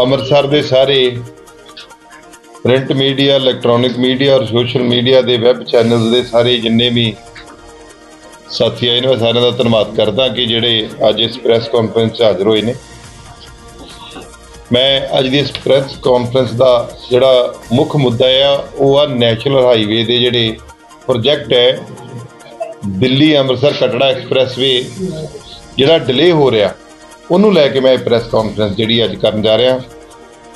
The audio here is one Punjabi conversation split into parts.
ਅੰਮ੍ਰਿਤਸਰ ਦੇ ਸਾਰੇ ਪ੍ਰਿੰਟ ਮੀਡੀਆ, ਇਲੈਕਟ੍ਰੋਨਿਕ ਮੀਡੀਆ ਔਰ ਸੋਸ਼ਲ ਮੀਡੀਆ ਦੇ ਵੈਬ ਚੈਨਲਸ ਦੇ ਸਾਰੇ ਜਿੰਨੇ ਵੀ ਸਾਥੀ ਆਏ ਨੇ, ਮੈਂ ਸਾਰਿਆਂ ਦਾ ਧੰਨਵਾਦ ਕਰਦਾ ਕਿ ਜਿਹੜੇ ਅੱਜ ਇਸ ਪ੍ਰੈਸ ਕਾਨਫਰੰਸ 'ਚ ਹਾਜ਼ਰ ਹੋਏ ਨੇ। ਮੈਂ ਅੱਜ ਦੀ ਇਸ ਪ੍ਰੈਸ ਕਾਨਫਰੰਸ ਦਾ ਜਿਹੜਾ ਮੁੱਖ ਮੁੱਦਾ ਆ, ਉਹ ਆ ਨੈਸ਼ਨਲ ਹਾਈਵੇ ਦੇ ਜਿਹੜੇ ਪ੍ਰੋਜੈਕਟ ਹੈ, ਦਿੱਲੀ ਅੰਮ੍ਰਿਤਸਰ ਕਟੜਾ ਐਕਸਪ੍ਰੈਸਵੇ, ਜਿਹੜਾ ਡਿਲੇ ਹੋ ਰਿਹਾ। ਉਹਨੂੰ ਲੈ ਕੇ ਮੈਂ ਇਹ ਪ੍ਰੈਸ ਕਾਨਫਰੰਸ ਜਿਹੜੀ ਅੱਜ ਕਰਨ ਜਾ ਰਿਹਾ,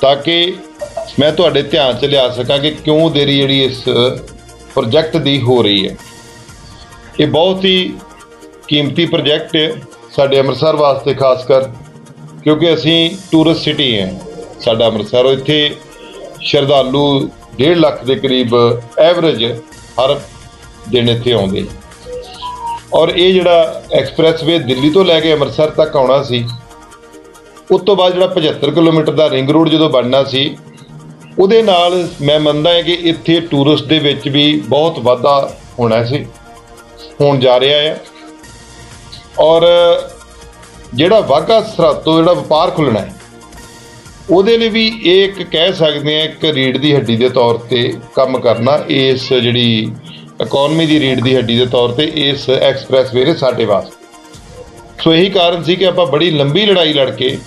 ਤਾਂ ਕਿ ਮੈਂ ਤੁਹਾਡੇ ਧਿਆਨ 'ਚ ਲਿਆ ਸਕਾਂ ਕਿ ਕਿਉਂ ਦੇਰੀ ਜਿਹੜੀ ਇਸ ਪ੍ਰੋਜੈਕਟ ਦੀ ਹੋ ਰਹੀ ਹੈ। ਇਹ ਬਹੁਤ ਹੀ ਕੀਮਤੀ ਪ੍ਰੋਜੈਕਟ ਹੈ ਸਾਡੇ ਅੰਮ੍ਰਿਤਸਰ ਵਾਸਤੇ, ਖਾਸ ਕਰ ਕਿਉਂਕਿ ਅਸੀਂ ਟੂਰਿਸਟ ਸਿਟੀ ਹੈ। ਸਾਡਾ ਅੰਮ੍ਰਿਤਸਰ ਇੱਥੇ ਸ਼ਰਧਾਲੂ 1.5 ਲੱਖ ਦੇ ਕਰੀਬ ਐਵਰੇਜ ਹਰ ਦਿਨ ਇੱਥੇ ਆਉਂਦੇ। ਔਰ ਇਹ ਜਿਹੜਾ ਐਕਸਪ੍ਰੈਸਵੇ ਦਿੱਲੀ ਤੋਂ ਲੈ ਕੇ ਅੰਮ੍ਰਿਤਸਰ ਤੱਕ ਆਉਣਾ ਸੀ ਉਸ ਤੋਂ ਬਾਅਦ ਜਿਹੜਾ 75 ਕਿਲੋਮੀਟਰ ਦਾ ਰਿੰਗ ਰੋਡ ਜਦੋਂ ਬਣਨਾ ਸੀ, ਉਹਦੇ ਨਾਲ ਮੈਂ ਮੰਨਦਾ ਹਾਂ ਕਿ ਇੱਥੇ ਟੂਰਿਸਟ ਦੇ ਵਿੱਚ ਵੀ ਬਹੁਤ ਵਾਧਾ ਹੋਣਾ ਸੀ, ਹੋਣ ਜਾ ਰਿਹਾ ਹੈ। ਔਰ ਜਿਹੜਾ ਵਾਗਾ ਸਰਹੱਦ ਤੋਂ ਜਿਹੜਾ ਵਪਾਰ ਖੁੱਲਣਾ ਹੈ, ਉਹਦੇ ਲਈ ਵੀ ਇਹ ਇੱਕ ਕਹਿ ਸਕਦੇ ਆ ਇੱਕ ਰੀੜ ਦੀ ਹੱਡੀ ਦੇ ਤੌਰ ਤੇ ਕੰਮ ਕਰਨਾ, ਇਸ ਜਿਹੜੀ ਇਕਨੋਮੀ ਦੀ ਰੀੜ ਦੀ ਹੱਡੀ ਦੇ ਤੌਰ ਤੇ ਇਸ ਐਕਸਪ੍ਰੈਸਵੇ ਨੇ ਸਾਡੇ ਵਾਸਤੇ। ਸੋ ਇਹੀ ਕਾਰਨ ਸੀ ਕਿ ਆਪਾਂ ਬੜੀ ਲੰਬੀ ਲੜਾਈ ਲੜ ਕੇ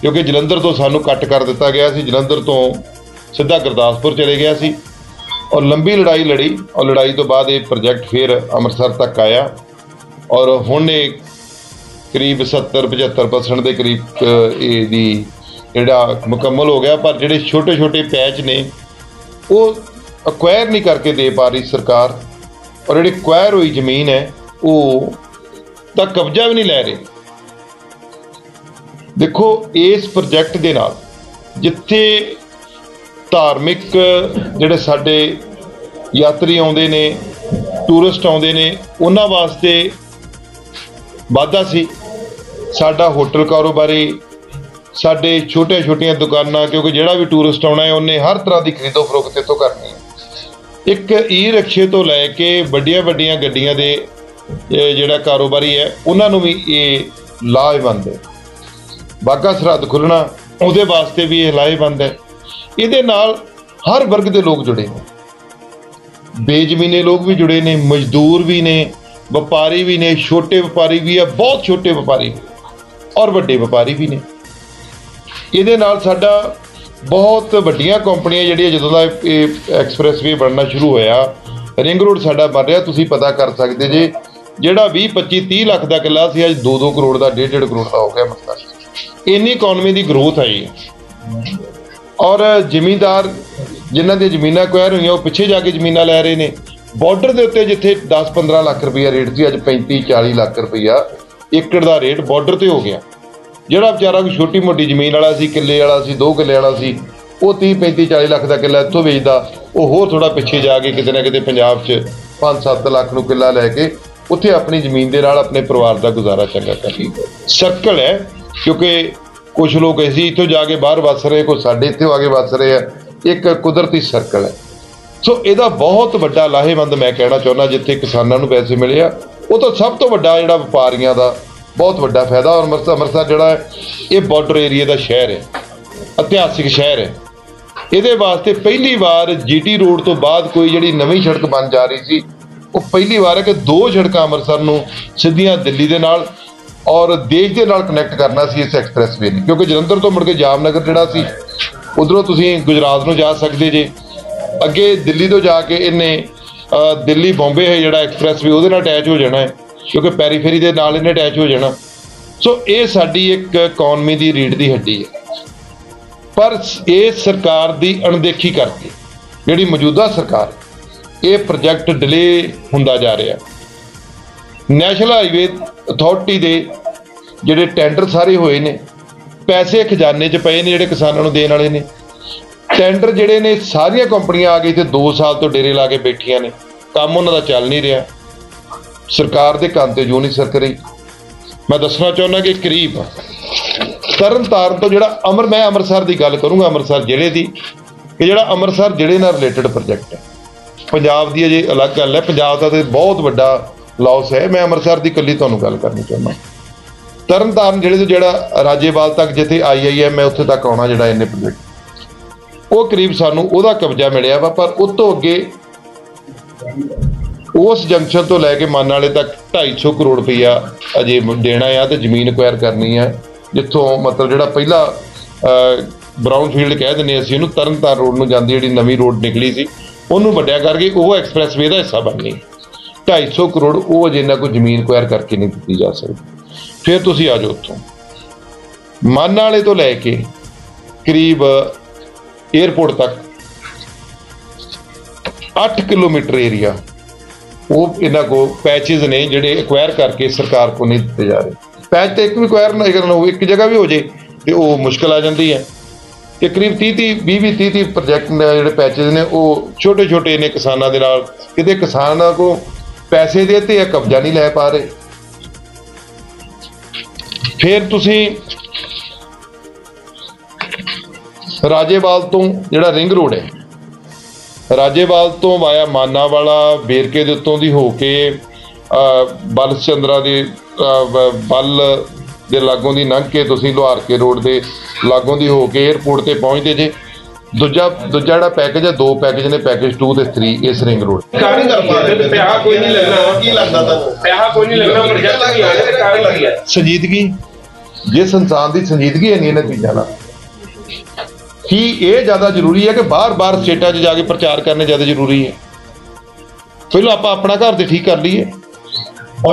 ਕਿਉਂਕਿ ਜਲੰਧਰ ਤੋਂ ਸਾਨੂੰ ਕੱਟ ਕਰ ਦਿੱਤਾ ਗਿਆ ਸੀ ਜਲੰਧਰ ਤੋਂ ਸਿੱਧਾ ਗੁਰਦਾਸਪੁਰ ਚਲੇ ਗਿਆ ਸੀ। ਔਰ ਲੰਬੀ ਲੜਾਈ ਲੜੀ ਔਰ ਲੜਾਈ ਤੋਂ ਬਾਅਦ ਇਹ ਪ੍ਰੋਜੈਕਟ ਫਿਰ ਅੰਮ੍ਰਿਤਸਰ ਤੱਕ ਆਇਆ। ਔਰ ਹੁਣ ਇਹ ਕਰੀਬ 70 75% ਦੇ ਕਰੀਬ ਅ, ਇਹ ਦੀ ਜਿਹੜਾ ਮੁਕੰਮਲ ਹੋ ਗਿਆ ਪਰ ਜਿਹੜੇ ਛੋਟੇ ਛੋਟੇ ਪੈਚ ਨੇ ਉਹ ਅਕਵਾਇਰ ਨਹੀਂ ਕਰਕੇ ਦੇ ਪਾ ਰਹੀ ਸਰਕਾਰ। ਔਰ ਜਿਹੜੀ ਅਕਵਾਇਰ ਹੋਈ ਜ਼ਮੀਨ ਹੈ ਉਹ ਤਾਂ ਕਬਜ਼ਾ ਵੀ ਨਹੀਂ ਲੈ ਰਹੇ। ਦੇਖੋ, ਇਸ ਪ੍ਰੋਜੈਕਟ ਦੇ ਨਾਲ ਜਿੱਥੇ ਧਾਰਮਿਕ ਜਿਹੜੇ ਸਾਡੇ ਯਾਤਰੀ ਆਉਂਦੇ ਨੇ ਟੂਰਿਸਟ ਆਉਂਦੇ ਨੇ, ਉਹਨਾਂ ਵਾਸਤੇ ਵਾਧਾ ਸੀ। ਸਾਡਾ ਹੋਟਲ ਕਾਰੋਬਾਰੀ, ਸਾਡੇ ਛੋਟੇ ਛੋਟੀਆਂ ਦੁਕਾਨਾਂ, ਕਿਉਂਕਿ ਜਿਹੜਾ ਵੀ ਟੂਰਿਸਟ ਆਉਣਾ ਹੈ, ਉਹਨੇ ਹਰ ਤਰ੍ਹਾਂ ਦੀ ਖਰੀਦੋ ਫਰੋਖਤ ਇੱਥੋਂ ਕਰਨੀ ਹੈ। ਇੱਕ ਈ ਰਿਕਸ਼ੇ ਤੋਂ ਲੈ ਕੇ ਵੱਡੀਆਂ ਵੱਡੀਆਂ ਗੱਡੀਆਂ ਦੇ ਜਿਹੜਾ ਕਾਰੋਬਾਰੀ ਹੈ, ਉਹਨਾਂ ਨੂੰ ਵੀ ਇਹ ਲਾਹੇਵੰਦ ਹੈ। ਬਾਗਾ ਸਰਹੱਦ ਖੁੱਲਣਾ ਉਹਦੇ ਵਾਸਤੇ ਵੀ ਇਹ ਲਾਹੇਵੰਦ ਹੈ। ਇਹਦੇ ਨਾਲ ਹਰ ਵਰਗ ਦੇ ਲੋਕ ਜੁੜੇ ਨੇ। ਬੇਜ਼ਮੀਨੇ ਲੋਕ ਵੀ ਜੁੜੇ ਨੇ, ਮਜ਼ਦੂਰ ਵੀ ਨੇ, ਵਪਾਰੀ ਵੀ ਨੇ, ਛੋਟੇ ਵਪਾਰੀ ਵੀ ਆ, ਬਹੁਤ ਛੋਟੇ ਵਪਾਰੀ ਵੀ ਔਰ ਵੱਡੇ ਵਪਾਰੀ ਵੀ ਨੇ। ਇਹਦੇ ਨਾਲ ਸਾਡਾ ਬਹੁਤ ਵੱਡੀਆਂ ਕੰਪਨੀਆਂ ਜਿਹੜੀਆਂ ਜਦੋਂ ਦਾ ਇਹ ਐਕਸਪ੍ਰੈਸਵੇ ਬਣਨਾ ਸ਼ੁਰੂ ਹੋਇਆ, ਰਿੰਗ ਰੋਡ ਸਾਡਾ ਬਣ ਰਿਹਾ, ਤੁਸੀਂ ਪਤਾ ਕਰ ਸਕਦੇ ਜੇ। ਜਿਹੜਾ 20 25 30 ਲੱਖ ਦਾ ਕਿੱਲਾ ਸੀ, ਅੱਜ 2-2 ਕਰੋੜ ਦਾ 1.5 ਕਰੋੜ ਦਾ ਹੋ ਗਿਆ ਮਤਲਬ ਇੰਨੀ ਇਕਨੋਮੀ ਦੀ ਗਰੋਥ ਆਈ। ਹੈ ਔਰ ਜ਼ਿਮੀਂਦਾਰ ਜਿਨ੍ਹਾਂ ਦੀਆਂ ਜ਼ਮੀਨਾਂ ਕੁਐਰ ਹੋਈਆਂ, ਉਹ ਪਿੱਛੇ ਜਾ ਕੇ ਜ਼ਮੀਨਾਂ ਲੈ ਰਹੇ ਨੇ। ਬਾਰਡਰ ਦੇ ਉੱਤੇ ਜਿੱਥੇ 10-15 ਲੱਖ ਰੁਪਈਆ ਰੇਟ ਸੀ, ਅੱਜ 35-40 ਲੱਖ ਰੁਪਈਆ ਏਕੜ ਦਾ ਰੇਟ ਬਾਰਡਰ ਤੇ ਹੋ ਗਿਆ। ਜਿਹੜਾ ਵਿਚਾਰਾ ਕੋਈ ਛੋਟੀ ਮੋਟੀ ਜ਼ਮੀਨ ਵਾਲਾ ਸੀ, ਕਿੱਲੇ ਵਾਲਾ ਸੀ 2 ਕਿੱਲੇ ਵਾਲਾ ਸੀ, ਉਹ 30 35 40 ਲੱਖ ਦਾ ਕਿੱਲਾ ਇੱਥੋਂ ਵੇਚਦਾ। ਉਹ ਹੋਰ ਥੋੜਾ ਪਿੱਛੇ ਜਾ ਕੇ ਕਿਤੇ ਨਾ ਕਿਤੇ ਪੰਜਾਬ 'ਚ 5-7 ਲੱਖ ਨੂੰ ਕਿੱਲਾ ਲੈ ਕੇ ਉੱਥੇ ਆਪਣੀ ਜ਼ਮੀਨ ਦੇ ਨਾਲ ਆਪਣੇ ਪਰਿਵਾਰ ਦਾ ਗੁਜ਼ਾਰਾ ਚੰਗਾ ਕਰੀ ਸਰਕਲ ਹੈ ਕਿਉਂਕਿ ਕੁਝ ਲੋਕ ਐਸੀ ਇੱਥੋਂ ਜਾ ਕੇ ਬਾਹਰ ਵੱਸ ਰਹੇ ਕੁਝ ਸਾਡੇ ਇੱਥੇ ਆ ਕੇ ਵੱਸ ਰਹੇ ਆ, ਇੱਕ ਕੁਦਰਤੀ ਸਰਕਲ ਹੈ। ਸੋ ਇਹਦਾ ਬਹੁਤ ਵੱਡਾ ਲਾਹੇਵੰਦ ਮੈਂ ਕਹਿਣਾ ਚਾਹੁੰਦਾ, ਜਿੱਥੇ ਕਿਸਾਨਾਂ ਨੂੰ ਪੈਸੇ ਮਿਲੇ ਆ, ਉਹ ਤਾਂ ਸਭ ਤੋਂ ਵੱਡਾ ਜਿਹੜਾ ਵਪਾਰੀਆਂ ਦਾ ਬਹੁਤ ਵੱਡਾ ਫਾਇਦਾ, ਔਰ ਅੰਮ੍ਰਿਤਸਰ ਅੰਮ੍ਰਿਤਸਰ ਜਿਹੜਾ ਹੈ, ਇਹ ਬਾਰਡਰ ਏਰੀਆ ਦਾ ਸ਼ਹਿਰ ਹੈ, ਇਤਿਹਾਸਿਕ ਸ਼ਹਿਰ ਹੈ। ਇਹਦੇ ਵਾਸਤੇ ਪਹਿਲੀ ਵਾਰ ਜੀਟੀ ਰੋਡ ਤੋਂ ਬਾਅਦ ਕੋਈ ਜਿਹੜੀ ਨਵੀਂ ਸੜਕ ਬਣ ਜਾ ਰਹੀ ਸੀ, ਉਹ ਪਹਿਲੀ ਵਾਰ ਹੈ ਕਿ ਦੋ ਸੜਕਾਂ ਅੰਮ੍ਰਿਤਸਰ ਨੂੰ ਸਿੱਧੀਆਂ ਦਿੱਲੀ ਦੇ ਨਾਲ ਔਰ ਦੇਸ਼ ਦੇ ਨਾਲ ਕਨੈਕਟ ਕਰਨਾ ਸੀ ਇਸ ਐਕਸਪ੍ਰੈਸਵੇ ਨੇ। ਕਿਉਂਕਿ ਜਲੰਧਰ ਤੋਂ ਮੁੜ ਕੇ ਜਾਮਨਗਰ ਜਿਹੜਾ ਸੀ, ਉਧਰੋਂ ਤੁਸੀਂ ਗੁਜਰਾਤ ਨੂੰ ਜਾ ਸਕਦੇ ਜੇ। ਅੱਗੇ ਦਿੱਲੀ ਤੋਂ ਜਾ ਕੇ ਇਹਨੇ ਦਿੱਲੀ ਬੰਬੇ ਹੈ ਜਿਹੜਾ ਐਕਸਪ੍ਰੈਸਵੇ ਉਹਦੇ ਨਾਲ ਅਟੈਚ ਹੋ ਜਾਣਾ ਹੈ। ਕਿਉਂਕਿ ਪੈਰੀਫੇਰੀ ਦੇ ਨਾਲ ਇਹਨੇ ਅਟੈਚ ਹੋ ਜਾਣਾ। ਸੋ ਇਹ ਸਾਡੀ ਇੱਕ ਇਕਨੋਮੀ ਦੀ ਰੀੜ ਦੀ ਹੱਡੀ ਹੈ। ਪਰ ਇਹ ਸਰਕਾਰ ਦੀ ਅਣਦੇਖੀ ਕਰਕੇ, ਜਿਹੜੀ ਮੌਜੂਦਾ ਸਰਕਾਰ, ਇਹ ਪ੍ਰੋਜੈਕਟ ਡਿਲੇ ਹੁੰਦਾ ਜਾ ਰਿਹਾ। ਨੈਸ਼ਨਲ ਹਾਈਵੇ ਅਥਾਰਟੀ ਦੇ ਜਿਹੜੇ ਟੈਂਡਰ ਸਾਰੇ ਹੋਏ ਨੇ, ਪੈਸੇ ਖਜ਼ਾਨੇ 'ਚ ਪਏ ਨੇ ਜਿਹੜੇ ਕਿਸਾਨਾਂ ਨੂੰ ਦੇਣ ਵਾਲੇ ਨੇ। ਟੈਂਡਰ ਜਿਹੜੇ ਨੇ, ਸਾਰੀਆਂ ਕੰਪਨੀਆਂ ਆ ਕੇ ਇੱਥੇ 2 ਸਾਲ ਤੋਂ ਡੇਰੇ ਲਾ ਕੇ ਬੈਠੀਆਂ ਨੇ। ਕੰਮ ਉਹਨਾਂ ਦਾ ਚੱਲ ਨਹੀਂ ਰਿਹਾ। ਸਰਕਾਰ ਦੇ ਕੰਨ ਤੇ ਜੂ ਨਹੀਂ ਸਰਕ ਰਹੀ। ਮੈਂ ਦੱਸਣਾ ਚਾਹੁੰਦਾ ਕਿ ਕਰੀਬ ਤਰਨ ਤਾਰਨ ਤੋਂ ਜਿਹੜਾ ਅਮਰ, ਮੈਂ ਅੰਮ੍ਰਿਤਸਰ ਦੀ ਗੱਲ ਕਰੂੰਗਾ, ਅੰਮ੍ਰਿਤਸਰ ਜ਼ਿਲ੍ਹੇ ਦੀ, ਕਿ ਜਿਹੜਾ ਅੰਮ੍ਰਿਤਸਰ ਜ਼ਿਲ੍ਹੇ ਨਾਲ ਰਿਲੇਟਡ ਪ੍ਰੋਜੈਕਟ ਹੈ। ਪੰਜਾਬ ਦੀ ਅਜੇ ਅਲੱਗ ਗੱਲ ਹੈ। ਪੰਜਾਬ ਦਾ ਤੇ ਬਹੁਤ ਵੱਡਾ ਲਾਸ ਹੈ। ਮੈਂ ਅੰਮ੍ਰਿਤਸਰ ਦੀ ਇਕੱਲੀ ਤੁਹਾਨੂੰ ਗੱਲ ਕਰਨੀ ਚਾਹੁੰਦਾ। ਤਰਨਤਾਰਨ ਜਿਹੜੇ ਤੋਂ ਜਿਹੜਾ ਰਾਜੇਵਾਲ ਤੱਕ ਜਿੱਥੇ ਆਈਆਈਐਮ ਮੈਂ ਉੱਥੇ ਤੱਕ ਆਉਣਾ ਜਿਹੜਾ ਇਹਨੇ ਪ੍ਰੋਜੈਕਟ ਉਹ ਕਰੀਬ ਸਾਨੂੰ ਉਹਦਾ ਕਬਜ਼ਾ ਮਿਲਿਆ ਵਾ, ਪਰ ਉਸ ਤੋਂ ਅੱਗੇ ਉਸ ਜੰਕਸ਼ਨ ਤੋਂ ਲੈ ਕੇ ਮਾਨ ਵਾਲੇ ਤੱਕ 250 ਕਰੋੜ ਰੁਪਈਆ ਅਜੇ ਦੇਣਾ ਆ ਤੇ ਜ਼ਮੀਨ ਐਕਵਾਇਰ ਕਰਨੀ ਆ, ਜਿੱਥੋਂ ਮਤਲਬ ਜਿਹੜਾ ਪਹਿਲਾ ਬਰਾਊਨ ਫੀਲਡ ਕਹਿ ਦਿੰਦੇ ਅਸੀਂ ਉਹਨੂੰ, ਤਰਨਤਾਰਨ ਰੋਡ ਨੂੰ ਜਾਂਦੀ ਜਿਹੜੀ ਨਵੀਂ ਰੋਡ ਨਿਕਲੀ ਸੀ, ਉਹਨੂੰ ਵੱਡਿਆ ਕਰਕੇ ਉਹ ਐਕਸਪ੍ਰੈਸਵੇ ਦਾ ਹਿੱਸਾ ਬਣਨੀ 250 ਕਰੋੜ ਉਹ ਅਜੇ ਨਾ ਕੋਈ ਜ਼ਮੀਨ ਐਕਵਾਇਰ ਕਰਕੇ ਨਹੀਂ ਦਿੱਤੀ ਜਾ ਸਕਦੀ। ਫਿਰ ਤੁਸੀਂ ਆ ਜਾਓ ਉੱਥੋਂ। ਮਾਨ ਵਾਲੇ ਤੋਂ ਲੈ ਕੇ ਕਰੀਬ 에ਅਰਪੋਰਟ ਤੱਕ 8 ਕਿਲੋਮੀਟਰ ਏਰੀਆ ਉਹ ਇਹਨਾਂ ਕੋ ਪੈਚਸ ਨੇ ਜਿਹੜੇ ਐਕਵਾਇਰ ਕਰਕੇ ਸਰਕਾਰ ਕੋ ਨਹੀਂ ਦਿੱਤੇ ਜਾ ਰਹੇ। ਪੈਚ ਤੇ ਇੱਕ ਵੀ ਐਕਵਾਇਰ ਨਾ ਕਰਨਾ ਹੋਵੇ ਇੱਕ ਜਗ੍ਹਾ ਵੀ ਹੋ ਜੇ ਤੇ ਉਹ ਮੁਸ਼ਕਲ ਆ ਜਾਂਦੀ ਹੈ। ਤੇ ਕਰੀਬ 30 30 20 20 30 30 ਪ੍ਰੋਜੈਕਟ ਜਿਹੜੇ ਪੈਚਸ ਨੇ, ਉਹ ਛੋਟੇ ਛੋਟੇ ਨੇ ਕਿਸਾਨਾਂ ਦੇ ਨਾਲ। ਕਿਤੇ ਕਿਸਾਨਾਂ ਕੋ ਪੈਸੇ ਦੇ ਤੇ ਇਹ ਕਬਜ਼ਾ ਨਹੀਂ ਲੈ ਪਾ ਰਹੇ। ਫਿਰ ਤੁਸੀਂ ਰਾਜੇਵਾਲ ਤੋਂ ਜਿਹੜਾ ਰਿੰਗ ਰੋਡ ਹੈ, ਰਾਜੇਵਾਲ ਤੋਂ ਵਾਇਆ ਮਾਨਾਵਾਲਾ ਵੇਰਕੇ ਦੇ ਉੱਤੋਂ ਦੀ ਹੋ ਕੇ ਬਲ ਚੰਦਰਾ ਦੇ ਬਲ ਦੇ ਲਾਗੋਂ ਦੀ ਲੰਘ ਕੇ ਤੁਸੀਂ ਲੋਹਾਰ ਕੇ ਰੋਡ ਦੇ ਲਾਗੋਂ ਦੀ ਹੋ ਕੇ 에ਅਰਪੋਰਟ ਤੇ ਪਹੁੰਚਦੇ ਜੇ। ਦੂਜਾ ਦੂਜਾ ਜਿਹੜਾ ਪੈਕੇਜ ਹੈ ਦੋ ਪੈਕੇਜ ਨੇ ਪੈਕੇਜ 2 ਤੇ 3 ਇਸ ਰਿੰਗ ਰੋਡ ਕਾਰਨ ਕਰ ਪਾ ਰਹੇ ਪਿਆ ਕੋਈ ਨਹੀਂ ਲੱਗਣਾ ਕੀ ਲੱਗਦਾ ਤੁਹਾਨੂੰ? ਪਿਆ ਕੋਈ ਨਹੀਂ ਲੱਗਣਾ ਪ੍ਰੋਜੈਕਟ ਨਹੀਂ ਆਣੇ ਤੇ ਕਾਰਨ ਹੈ? ਸੰਜੀਦਗੀ? ਜਿਸ ਇਨਸਾਨ ਦੀ ਸੰਜੀਦਗੀ ਹੈ ਨਹੀਂ ਇਹਨਾਂ ਚੀਜ਼ਾਂ ਨਾਲ ਕੀ ਇਹ ਜ਼ਿਆਦਾ ਜ਼ਰੂਰੀ ਹੈ ਕਿ ਬਾਰ-ਬਾਰ ਸਟੇਟਾਂ 'ਚ ਜਾ ਕੇ ਪ੍ਰਚਾਰ ਕਰਨੇ ਜ਼ਿਆਦਾ ਜ਼ਰੂਰੀ ਹੈ? ਪਹਿਲਾਂ ਆਪਾਂ ਆਪਣਾ ਘਰ ਤੇ ਠੀਕ ਕਰ ਲਈਏ।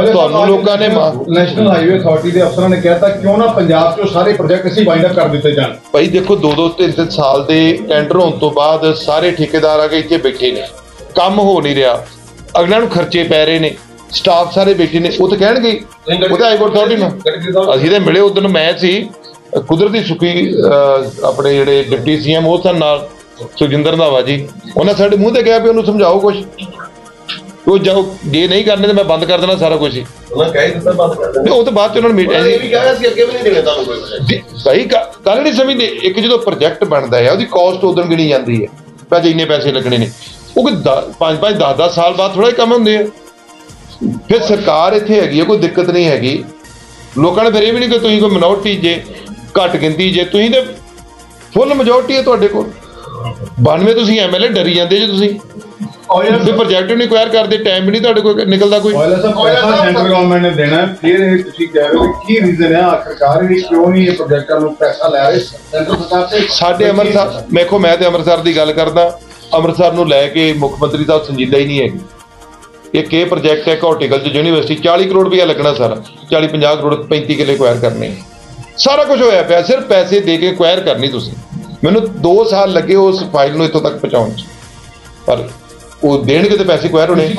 ਤੁਹਾਨੂੰ ਲੋਕਾਂ ਨੇ ਨੈਸ਼ਨਲ ਹਾਈਵੇ ਅਥਾਰਟੀ ਦੇ ਅਫਸਰਾਂ ਨੇ ਕਹਿਤਾ ਕਿਉਂ ਨਾ ਪੰਜਾਬ 'ਚੋਂ ਸਾਰੇ ਪ੍ਰੋਜੈਕਟ ਅਸੀਂ ਵਾਈਂਡ ਅਪ ਕਰ ਦਿੱਤੇ ਜਾਣ। ਭਾਈ ਦੇਖੋ ਦੋ ਦੋ ਤਿੰਨ ਤਿੰਨ ਸਾਲ ਦੇ ਟੈਂਡਰ ਹੋਣ ਤੋਂ ਬਾਅਦ ਸਾਰੇ ਠੇਕੇਦਾਰ ਆ ਕੇ ਇੱਥੇ ਬੈਠੇ ਨੇ। ਕੰਮ ਹੋ ਨਹੀਂ ਰਿਹਾ। ਅਗਲਿਆਂ ਨੂੰ ਖਰਚੇ ਪੈ ਰਹੇ ਨੇ। ਸਟਾਫ ਸਾਰੇ ਬੈਠੇ ਨੇ। ਉਹ ਤਾਂ ਕਹਿਣਗੇ ਉਹਦੇ ਹਾਈ ਕੋਰਟ ਅਥਾਰਟੀ ਨੂੰ। ਅਸੀਂ ਤੇ ਮਿਲੇ ਉਦੋਂ ਮੈਂ ਸੀ। ਕੁਦਰਤੀ ਸੁਖੀ ਆਪਣੇ ਜਿਹੜੇ ਡਿਪਟੀ ਸੀਐਮ ਉਹ ਸਨ ਨਾਲ ਸੁਖਜਿੰਦਰ ਨਾਵਾ ਜੀ। ਉਹਨਾਂ ਸਾਡੇ ਮੂੰਹ ਤੇ ਕਿਹਾ ਵੀ ਉਹਨੂੰ ਸਮਝਾਓ ਕੁਝ ਉਹ ਜਾਓ ਜੇ ਨਹੀਂ ਕਰਨੇ ਤੇ ਮੈਂ ਬੰਦ ਕਰ ਦੇਣਾ ਸਾਰਾ ਕੁਝ ਹੀ। ਉਹਨਾਂ ਕਹਿ ਦਿੱਤਾ ਬੰਦ ਕਰ ਦੇਣਾ। ਉਹ ਤੋਂ ਬਾਅਦ ਚ ਉਹਨਾਂ ਨੇ ਨੇ ਇਹ ਵੀ ਮੀਟਿੰਗ ਕਿਹਾ ਸੀ ਅੱਗੇ ਵੀ ਨਹੀਂ ਦੇਣੇ ਤੁਹਾਨੂੰ ਕੋਈ। ਦੀ- ਭਾਈ ਗੱਲ ਨਹੀਂ ਸਮਝਦੇ ਇੱਕ ਜਦੋਂ ਪ੍ਰੋਜੈਕਟ ਬਣਦਾ ਹੈ ਉਹਦੀ ਕਾਸਟ ਉਦੋਂ ਗਿਣੀ ਜਾਂਦੀ ਹੈ ਭਾਜੀ ਇੰਨੇ ਪੈਸੇ ਲੱਗਣੇ ਨੇ। ਉਹ ਕੋਈ 5 5 10 10 ਸਾਲ ਬਾਅਦ ਥੋੜਾ ਹੀ ਕੰਮ ਹੁੰਦੇ ਆ। ਫਿਰ ਸਰਕਾਰ ਇੱਥੇ ਹੈਗੀ ਹੈ ਕੋਈ ਦਿੱਕਤ ਨਹੀਂ ਹੈਗੀ। ਲੋਕਾਂ ਨੇ ਫਿਰ ਇਹ ਵੀ ਨਹੀਂ ਕਿ ਤੁਸੀਂ ਕੋਈ ਮਿਨੋਰਟੀ ਜੇ ਘੱਟ ਗਿਣਤੀ ਜੇ ਤੁਸੀਂ ਤੇ ਫੁੱਲ ਮੈਜੋਰਟੀ ਹੈ ਤੁਹਾਡੇ ਕੋਲ। 92 ਤੁਸੀਂ ਐਮਐਲਏ ਡਰੀ ਜਾਂਦੇ ਜੇ ਤੁਸੀਂ। ਵੀ ਪ੍ਰੋਜੈਕਟ ਨਹੀਂ ਕੁਆਇਰ ਕਰਦੇ ਟਾਈਮ ਵੀ ਨਹੀਂ ਤੁਹਾਡੇ ਕੋਲ ਨਿਕਲਦਾ ਕੋਈ। ਆਇਲ ਸਾਹਿਬ ਪੈਸਾ ਸੈਂਟਰ ਗਵਰਨਮੈਂਟ ਨੇ ਦੇਣਾ ਹੈ, ਫਿਰ ਇਹ ਤੁਸੀਂ ਕਹਿ ਰਹੇ ਹੋ ਕਿ ਕੀ ਰੀਜ਼ਨ ਹੈ ਆਖਰਕਾਰ ਇਹ ਕਿਉਂ ਨਹੀਂ ਇਹ ਪ੍ਰੋਜੈਕਟਾਂ ਨੂੰ ਪੈਸਾ ਲੈ ਰਹੇ? ਸੈਂਟਰ ਸਰਕਾਰ ਤੇ ਸਾਡੇ ਅੰਮ੍ਰਿਤਸਰ ਵੇਖੋ ਮੈਂ ਤੇ ਅੰਮ੍ਰਿਤਸਰ ਦੀ ਗੱਲ ਕਰਦਾ ਅੰਮ੍ਰਿਤਸਰ ਨੂੰ ਲੈ ਕੇ ਮੁੱਖ ਮੰਤਰੀ ਸਾਹਿਬ ਸੰਜੀਦਾ ਹੀ ਨਹੀਂ ਹੈਗੇ। ਇਹ ਪ੍ਰੋਜੈਕਟ ਹੈ ਹਾਰਟੀਕਲਚਰ ਯੂਨੀਵਰਸਿਟੀ 40 ਕਰੋੜ ਰੁਪਇਆ ਲੱਗਣਾ ਸਾਰਾ। 40 50 ਕਰੋੜ 35 ਕਿੱਲੇ ਕੁਆਇਰ ਕਰਨੇ ਸਾਰਾ ਕੁਝ ਹੋਇਆ ਪਿਆ ਸਿਰਫ ਪੈਸੇ ਦੇ ਕੇ ਕੁਆਇਰ ਕਰਨੀ ਤੁਸੀਂ। ਮੈਨੂੰ 2 ਸਾਲ ਲੱਗੇ ਉਸ ਫਾਈਲ ਨੂੰ ਇੱਥੋਂ ਤੱਕ ਪਹੁੰਚਾਉਣ 'ਚ। ਪਰ ਉਹ ਦੇਣਗੇ ਤੇ ਪੈਸੇ ਕੁਆਇਰ ਹੋਣੇ।